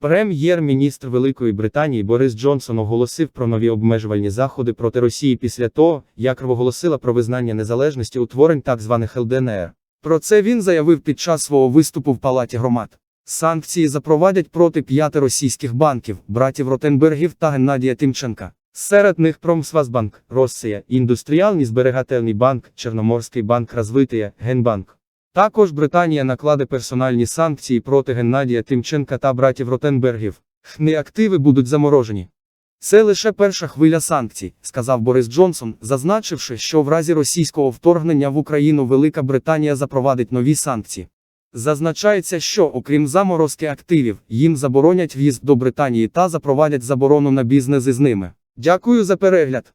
Прем'єр-міністр Великої Британії Борис Джонсон оголосив про нові обмежувальні заходи проти Росії після того, як оголосила про визнання незалежності утворень так званих ЛДНР. Про це він заявив під час свого виступу в Палаті громад. Санкції запровадять проти п'яти російських банків, братів Ротенбергів та Геннадія Тимченка. Серед них Промсвазбанк, Росія, Індустріальний зберігательний банк, Чорноморський банк Розвития, Генбанк. Також Британія накладе персональні санкції проти Геннадія Тимченка та братів Ротенбергів. Хни активи будуть заморожені. Це лише перша хвиля санкцій, сказав Борис Джонсон, зазначивши, що в разі російського вторгнення в Україну Велика Британія запровадить нові санкції. Зазначається, що, окрім заморозки активів, їм заборонять в'їзд до Британії та запровадять заборону на бізнес із ними. Дякую за перегляд.